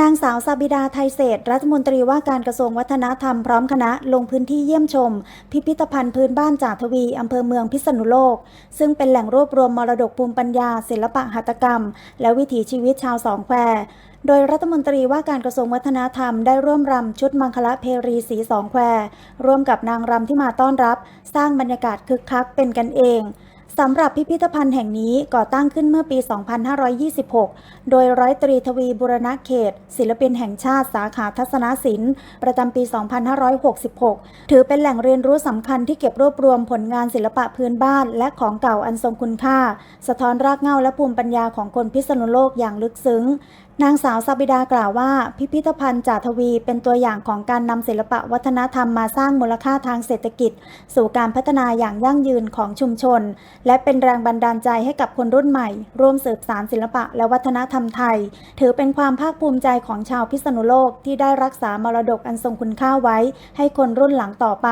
นางสาวซาบิดาไทยเศษรัฐมนตรีว่าการกระทรวงวัฒนธรรมพร้อมคณะลงพื้นที่เยี่ยมชม พิพิธภัณฑ์พื้นบ้านจ่าทวีอำเภอเมืองพิษณุโลก ซึ่งเป็นแหล่งรวบรวมมรดกภูมิปัญญา ศิลปะหัตถกรรม และวิถีชีวิตชาวสองแควโดยรัฐมนตรีว่าการกระทรวงวัฒนธรรมได้ร่วมรำชุดมังคละเพรีสีสองแควร่วมกับนางรำที่มาต้อนรับ สร้างบรรยากาศคึกคักเป็นกันเอง สำหรับพิพิธภัณฑ์แห่งนี้ก่อตั้งขึ้นเมื่อปี 2526 โดยร้อยตรีทวีบุรณะเขต ศิลปินแห่งชาติสาขาทัศนศิลป์ ประจำปี 2566 ถือเป็นแหล่งเรียนรู้สำคัญที่เก็บรวบรวมผลงานศิลปะพื้นบ้าน และของเก่าอันทรงคุณค่า สะท้อนรากเหง้าและภูมิปัญญาของคนพิษณุโลกอย่างลึกซึ้งนางสาวซาบิดากล่าวว่าพิพิธภัณฑ์จ่าทวีเป็นตัวอย่างของการนำศิลปะวัฒนธรรมมาสร้างมูลค่าทางเศรษฐกิจ สู่การพัฒนาอย่างยั่งยืนของชุมชนและเป็นแรงบันดาลใจให้กับคนรุ่นใหม่ ร่วมสืบสานศิลปะและวัฒนธรรมไทย ถือเป็นความภาคภูมิใจของชาวพิษณุโลกที่ได้รักษามรดกอันทรงคุณค่าไว้ ให้คนรุ่นหลังต่อไป